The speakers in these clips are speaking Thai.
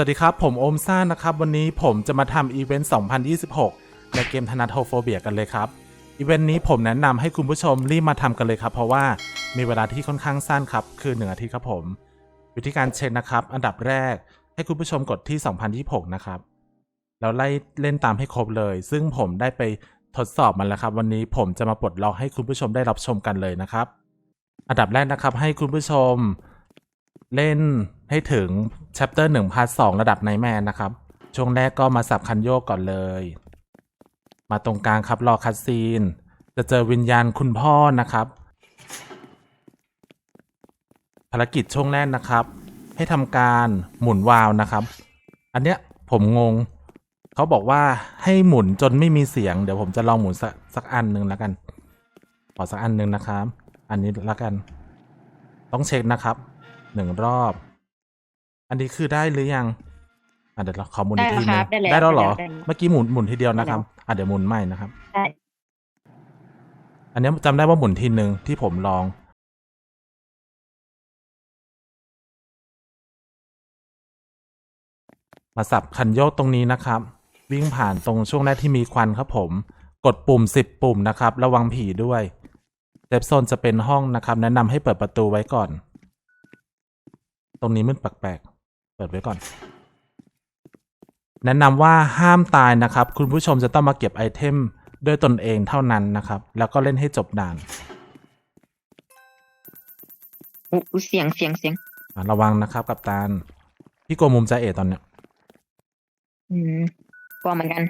วัสดีครับ ผมโอมซ่านะครับ วันนี้ผมจะมาทำอีเวนต์ 2026 ในเกมธนาโทโฟเบียกันเลยครับ อีเวนต์นี้ผมแนะนำให้คุณผู้ชมรีบมาทำกันเลยครับ เพราะว่ามีเวลาที่ค่อนข้างสั้นครับ คือ 1 อาทิตย์ครับผม วิธีการเช็คนะครับ อันดับแรกให้คุณผู้ชมกดที่ 2026 นะครับแล้วไล่เล่นตามให้ครบเลย ซึ่งผมได้ไปทดสอบมันแล้วครับ วันนี้ผมจะมาปลดล็อกให้คุณผู้ชมได้รับชมกันเลยนะครับ อันดับแรกนะครับให้คุณผู้ชม เล่นให้ถึง chapter 1 part 2ระดับไนแมนนะครับ ช่วงแรกก็มาสับคันโยกก่อนเลย มาตรงกลางครับรอคัดซีน จะเจอวิญญาณคุณพ่อนะครับ ภารกิจช่วงแรกนะครับ ให้ทำการหมุนวาล์วนะครับ อันเนี้ยผมงง เขาบอกว่าให้หมุนจนไม่มีเสียง เดี๋ยวผมจะลองหมุนสักสักอันหนึ่งแล้วกันขอสักอันหนึ่งนะครับ อันนี้แล้วกัน ต้องเช็คนะครับ หนึ่งรอบ อันนี้คือได้หรือยัง อะเดี๋ยวเราขอหมุนอีกทีนึงได้แล้วครับได้แล้วได้แล้วเหรอ ได้แล้ว เมื่อกี้หมุนหมุนทีเดียวนะครับได้แล้วอะเดี๋ยวหมุนใหม่นะครับได้อันนี้จำได้ว่าหมุนทีหนึ่งที่ผมลอง มาสับคันโยกตรงนี้นะครับ วิ่งผ่านตรงช่วงแรกที่มีควันครับผม กดปุ่ม10ปุ่มนะครับ ระวังผีด้วยเซฟโซนจะเป็นห้องนะครับ แนะนำให้เปิดประตูไว้ก่อน ตรงนี้มืดแปลกๆ เปิดไว้ก่อน แนะนำว่าห้ามตายนะครับ คุณผู้ชมจะต้องมาเก็บไอเทมด้วยตนเองเท่านั้นนะครับ แล้วก็เล่นให้จบด่านอุ๊ยเสียงเสียงเสียงอะระวังนะครับ กับตาลพี่โกลัวมุมจะเอตอนเนี้ยอืมกลัวเหมือนกัน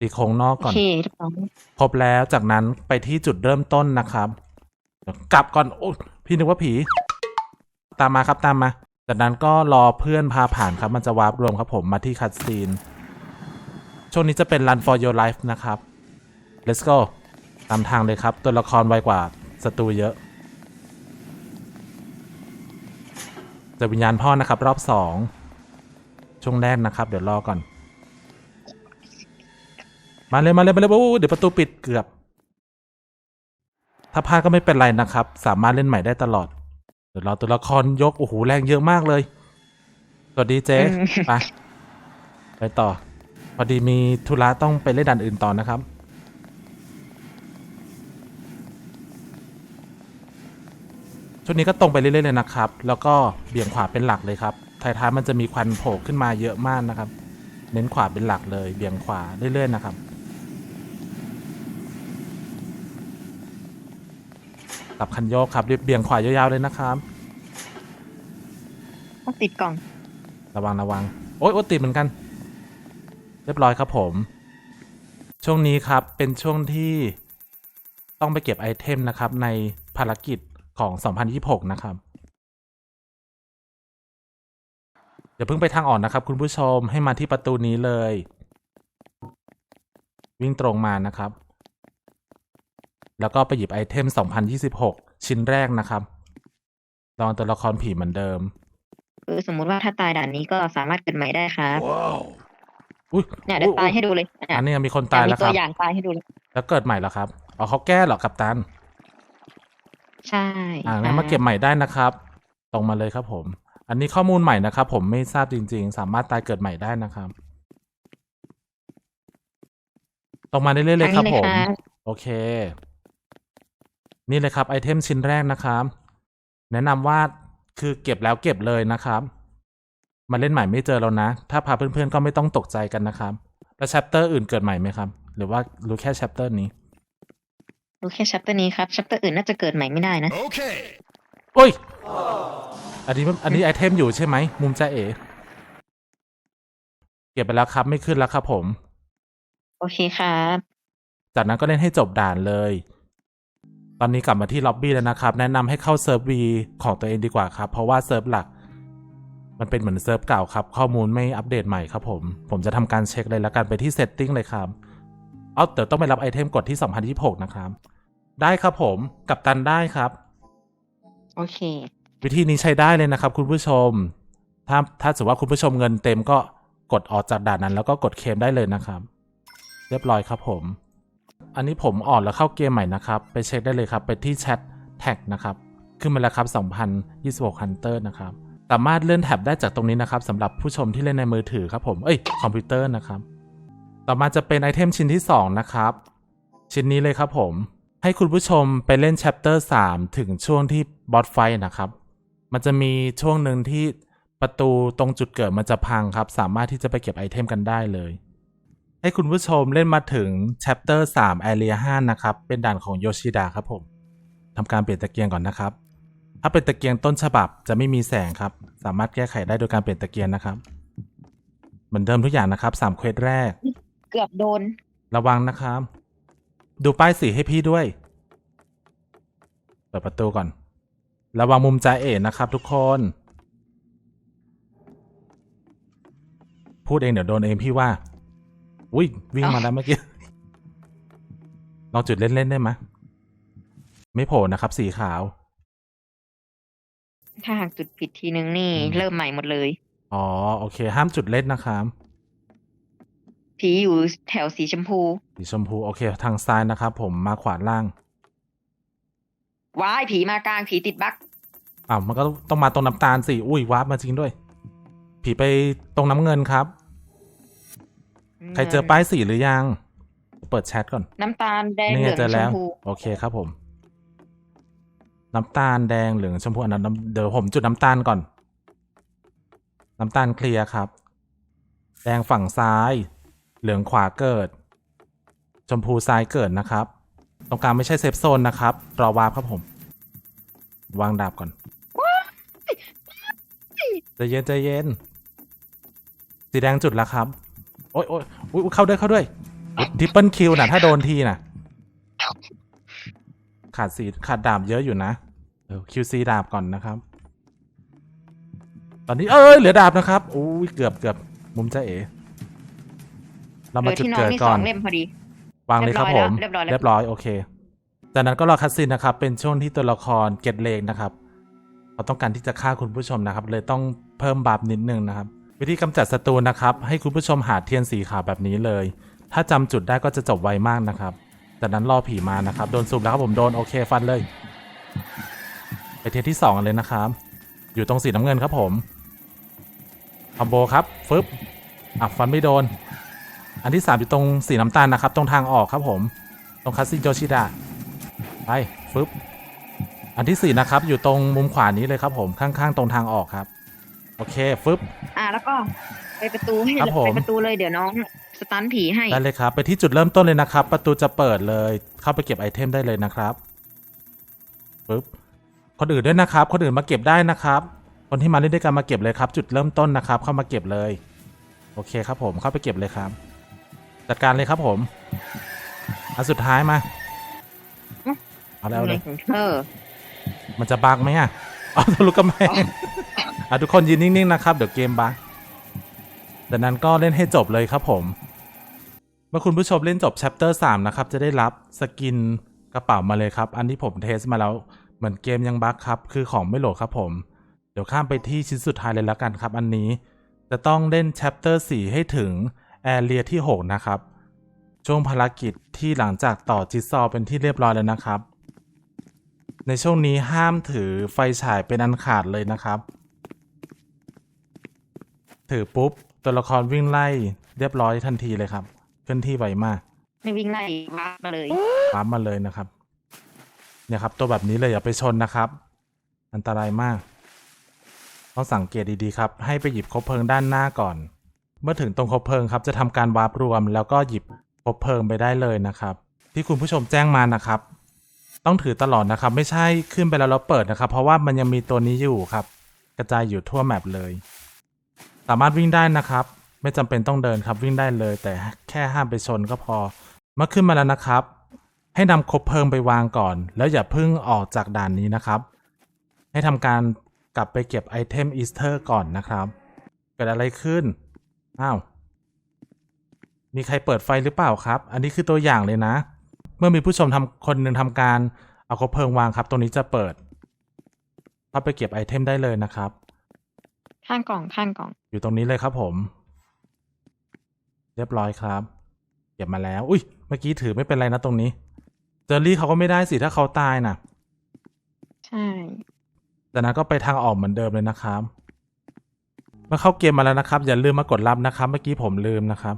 ตีโค้งนอกโอก่อน เคทุกคนครบแล้วจากนั้นไปที่จุดเริ่มต้นนะครับเดี๋ยวกลับก่อนโอ้พี่นึกว่าผี ตามมาครับตามมา จากนั้นก็รอเพื่อนพาผ่านครับ มันจะวาร์ปรวมครับผมมาที่คัดซีน ช่วงนี้จะเป็น Run for your life นะครับ let's go ตามทางเลยครับ ตัวละครไวกว่าศัตรูเยอะจอวิญญาณพ่อนะครับ รอบสองช่วงแรกนะครับ เดี๋ยวรอก่อน มาเลยมาเลยมาเลยโอ้เดี๋ยวประตูปิดเกือบ ถ้าพลาดก็ไม่เป็นไรนะครับ สามารถเล่นใหม่ได้ตลอด ดี๋ยวเราตัวละครยกโอ้โหแรงเยอะมากเลย สวัสดีเจ๊ไปไปต่อ พอดีมีธุระต้องไปเล่นด่านอื่นต่อนะครับช่วงนี้ก็ตรงไปเรื่อยๆเลยนะครับ แล้วก็เบี่ยงขวาเป็นหลักเลยครับท้ายๆมันจะมีควันโผล่ขึ้นมาเยอะมากนะครับ เน้นขวาเป็นหลักเลย เบี่ยงขวาเรื่อยๆนะครับ ตับคันโยกครับเรียบเบี่ยงขวายาวๆเลยนะครับ ต้องติดกล่อง ระวังระวังโอ๊ยโอ๊ยติดเหมือนกัน เรียบร้อยครับผม ช่วงนี้ครับเป็นช่วงที่ต้องไปเก็บไอเทมนะครับ ในภารกิจของ 2026 นะครับอย่าเพิ่งไปทางออกนะครับ คุณผู้ชมให้มาที่ประตูนี้เลย วิ่งตรงมานะครับ แล้วก็ไปหยิบไอเทม 2026 ชิ้นแรกนะครับ ลองตัวละครผีเหมือนเดิม คือสมมุติว่าถ้าตายด่านนี้ก็สามารถเกิดใหม่ได้ครับอุ้ยเนี่ยเดี๋ยวตายให้ดูเลยอันนี้มีคนตายมีแล้วคตัรัวบอย่างตายให้ดูเลยแล้วเกิดใหม่แล้วครับอ๋อเขาแก้เหรอกัปตัน ใช่อ่างั้นมาเก็บใหม่ได้นะครับตรงมาเลยครับผม อันนี้ข้อมูลใหม่นะครับผมไม่ทราบจริง ๆ สามารถตายเกิดใหม่ได้นะครับตรงมาเรื่อยๆเลยครับทางผนี้มเลยครับโอเค นี่เลยครับไอเทมชิ้นแรกนะครับ แนะนำว่าคือเก็บแล้วเก็บเลยนะครับ มาเล่นใหม่ไม่เจอแล้วนะ ถ้าพาเพื่อนๆก็ไม่ต้องตกใจกันนะครับ แล้วแชปเตอร์อื่นเกิดใหม่ไหมครับ หรือว่ารู้แค่แชปเตอร์นี้ดูแค่ชัปเตอร์นี้ครับชัปเตอร์อื่นน่าจะเกิดใหม่ไม่ได้นะ Okay. โอ้ย อันนี้มันอันนี้ไอเทมอยู่ใช่ไหม มุมจ้าเอเก็บไปแล้วครับไม่ขึ้นแล้วครับผม โอเคครับ จากนั้นก็เล่นให้จบด่านเลย ตอนนี้กลับมาที่ล็อบบี้แล้วนะครับ แนะนำให้เข้าเซิร์ฟวีของตัวเองดีกว่าครับ เพราะว่าเซิร์ฟหลัก มันเป็นเหมือนเซิร์ฟเก่าครับ ข้อมูลไม่อัปเดตใหม่ครับผม ผมจะทำการเช็คเลยแล้วกันไปที่เซตติ้งเลยครับเอาเดี๋ยวต้องไปรับไอเทมกดที่ 2026 นะครับ ได้ครับผมกับตันได้ครับ โอเค วิธีนี้ใช้ได้เลยนะครับ คุณผู้ชม ถ้าถ้าสมมติว่าคุณผู้ชมเงินเต็มก็กดออกจากด่านนั้น แล้วก็กดเคลมได้เลยนะครับ เรียบร้อยครับผม อันนี้ผมออกแล้วเข้าเกมใหม่นะครับ ไปเช็คได้เลยครับ ไปที่แชทแท็กนะครับ ขึ้นมาแล้วครับ 2026 Hunter นะครับ สามารถเลื่อนแท็บได้จากตรงนี้นะครับสำหรับผู้ชมที่เล่นในมือถือครับผม เอ้ย คอมพิวเตอร์นะครับ ต่อมาจะเป็นไอเทมชิ้นที่ 2 นะครับ ชิ้นนี้เลยครับผม ให้คุณผู้ชมไปเล่น chapter 3 ถึงช่วงที่บอสไฟนะครับ มันจะมีช่วงหนึ่งที่ประตูตรงจุดเกิดมันจะพังครับ สามารถที่จะไปเก็บไอเทมกันได้เลย ให้คุณผู้ชมเล่นมาถึง chapter 3 area 5 นะครับ เป็นด่านของโยชิดะครับผมทำการเปลี่ยนตะเกียงก่อนนะครับ ถ้าเป็นตะเกียงต้นฉบับจะไม่มีแสงครับ สามารถแก้ไขได้โดยการเปลี่ยนตะเกียงนะครับ เหมือนเดิมทุกอย่างนะครับสามเควสแรก เกือบโดน ระวังนะครับ ดูป้ายสีให้พี่ด้วย เปิดประตูก่อน ระวังมุมจ่าเอ๋นะครับทุกคน พูดเองเดี๋ยวโดนเองพี่ว่า อุ้ยวิ่งมาแล้วเมื่อกี้ลองจุดเล่นๆได้ไหมยไม่โผล่นะครับ สีขาว ถ้าหากจุดผิดทีนึงนี่อืมเริ่มใหม่หมดเลย อ๋อ โอเค ห้ามจุดเล่นนะครับผีอยู่แถวสีชมพู สีชมพู โอเค ทางซ้ายนะครับผมมาขวาล่าง ว้ายผีมากลางผีติดบั๊กอ้าวมันก็ต้องมาตรงน้ำตาลสิ อุ้ย วาร์ปมาจริงด้วย ผีไปตรงน้ำเงินครับ ใครเจอป้ายสีหรือยัง เปิดแชทก่อน น้ำตาลแดงนี่เหไงลืองเจอชแล้มวพูโอเคครับผม น้ำตาลแดงเหลืองชมพูอันนั้นน้ำเดี๋ยวผมจุดน้ำตาลก่อน น้ำตาลเคลียร์ครับ แดงฝั่งซ้าย เหลืองขวาเกิด ชมพูซ้ายเกิดนะครับ ตรงกลางไม่ใช่เซฟโซนนะครับ รอวาร์ปครับผม วางดาบก่อนใจเย็นใจเย็น สีแดงจุดแล้วครับ โอ๊ยโอ๊ยอุ๊ยเข้าด้วยเข้าด้วยทิปเปิลคิวนะถ้าโดนทีนะขาดสีขาดดาบเยอะอยู่นะเออคิวซีดาบก่อนนะครับ ตอนนี้เอ้ยเหลือดาบนะครับอุ้ยเกือบเกือบมุมจ้าเอ๋เราเหลืมาอจุดที่นอนเกิดนี่ก่สออนงเล่มพอดีวางเลยครับผมเรียบร้อยแล้วเรียบร้อยโอเคจากนั้นก็รอคัดซีนนะครับ เป็นช่วงที่ตัวละครเก็ตเลกนะครับเขาต้องการที่จะฆ่าคุณผู้ชมนะครับ เลยต้องเพิ่มบาปนิดนึงนะครับ วิธีกำจัดศัตรูนะครับ ให้คุณผู้ชมหาเทียนสีขาวแบบนี้เลย ถ้าจำจุดได้ก็จะจบไวมากนะครับ จากนั้นรอผีมานะครับ โดนสูบแล้วครับผมโดนโอเคฟันเลย ไปเทียนที่สองเลยนะครับ อยู่ตรงสีน้ำเงินครับผมคอมโบครับฟึบอะฟันไม่โดน อันที่สามอยู่ตรงสีน้ำตาลนะครับ ตรงทางออกครับผม ตรงคัสซินโจชิดะไปฟึบอันที่สี่นะครับ อยู่ตรงมุมขวานี้เลยครับผมข้างๆ ตรงทางออกครับ โอเคฟึบ อะแล้วก็ไปประตูให้ครับผม ไปประตูเลยเดี๋ยวน้องสตันผีให้ ได้เลยครับ ไปที่จุดเริ่มต้นเลยนะครับ ประตูจะเปิดเลย เข้าไปเก็บไอเทมได้เลยนะครับปึ๊บคนอื่นด้วยนะครับ คนอื่นมาเก็บได้นะครับ คนที่มาเล่นด้วยกันมาเก็บเลยครับ จุดเริ่มต้นนะครับ เข้ามาเก็บเลย โอเคครับ ผมเข้าไปเก็บเลยครับ จัดการเลยครับผมอันสุดท้ายมาเอาแล้วอะเลไรยของเธอมันจะบักไหมอะเอาทะลุกำแพง อะทุกคนยืนนิ่งๆนะครับ เดี๋ยวเกมบักจากนั้นก็เล่นให้จบเลยครับผม เมื่อคุณผู้ชมเล่นจบ chapter 3นะครับ จะได้รับสกินกระเป๋ามาเลยครับ อันที่ผมเทสมาแล้ว เหมือนเกมยังบั๊กครับ คือของไม่โหลดครับผม เดี๋ยวข้ามไปที่ชิ้นสุดท้ายเลยแล้วกันครับ อันนี้จะต้องเล่น chapter 4ให้ถึง area ที่ 6 นะครับ ช่วงภารกิจที่หลังจากต่อจิ๊กซอเป็นที่เรียบร้อยแล้วนะครับ ในช่วงนี้ห้ามถือไฟฉายเป็นอันขาดเลยนะครับ ถือปุ๊บ ตัวละครวิ่งไล่เรียบร้อยทันทีเลยครับ เคลื่อนที่ไวมากไม่วิ่งไล่วาร์ปมาเลยปั๊มมาเลยนะครับ เนี่ยครับ ตัวแบบนี้เลยอย่าไปชนนะครับ อันตรายมากต้องสังเกตดีๆครับ ให้ไปหยิบคบเพลิงด้านหน้าก่อน เมื่อถึงตรงคบเพลิงครับ จะทำการวาร์ปรวม แล้วก็หยิบคบเพลิงไปได้เลยนะครับ ที่คุณผู้ชมแจ้งมานะครับ ต้องถือตลอดนะครับ ไม่ใช่ขึ้นไปแล้วเราเปิดนะครับ เพราะว่ามันยังมีตัวนี้อยู่ครับ กระจายอยู่ทั่วแมปเลย สามารถวิ่งได้นะครับ ไม่จำเป็นต้องเดินครับวิ่งได้เลย แต่แค่ห้ามไปชนก็พอเมื่อขึ้นมาแล้วนะครับ ให้นำคบเพลิงไปวางก่อน แล้วอย่าเพิ่งออกจากด่านนี้นะครับ ให้ทำการกลับไปเก็บไอเทมอีสเตอร์ก่อนนะครับเกิดอะไรขึ้นอ้าวมีใครเปิดไฟหรือเปล่าครับ อันนี้คือตัวอย่างเลยนะ เมื่อมีผู้ชมทำคนหนึ่งทำการเอาคบเพลิงวางครับ ตรงนี้จะเปิดเข้าไปเก็บไอเทมได้เลยนะครับ ข้างกล่องข้างกล่อง อยู่ตรงนี้เลยครับผม เรียบร้อยครับเก็บมาแล้ว อุ้ยเมื่อกี้ถือไม่เป็นไรนะตรงนี้ เจอรี่เขาก็ไม่ได้สิถ้าเขาตายน่ะ ใช่จากนั้นก็ไปทางออกเหมือนเดิมเลยนะครับเมื่อเข้าเกมมาแล้วนะครับ อย่าลืมมากดรับนะครับ เมื่อกี้ผมลืมนะครับ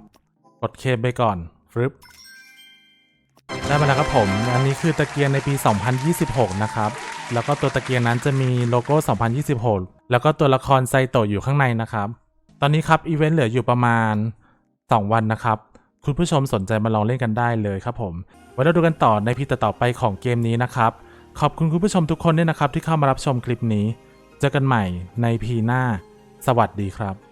กดเคไปก่อนฟึบได้มาแล้วครับผม อันนี้คือตะเกียงในปี 2026 นะครับ แล้วก็ตัวตะเกียงนั้นจะมีโลโก้ 2026 แล้วก็ตัวละครไซโตะอยู่ข้างในนะครับ ตอนนี้ครับอีเวนต์เหลืออยู่ประมาณ 2 วันนะครับ คุณผู้ชมสนใจมาลองเล่นกันได้เลยครับผม ไว้เราดูกันต่อในพีต่อไปของเกมนี้นะครับ ขอบคุณคุณผู้ชมทุกคนด้วยนะครับที่เข้ามารับชมคลิปนี้ เจอกันใหม่ในพีหน้า สวัสดีครับ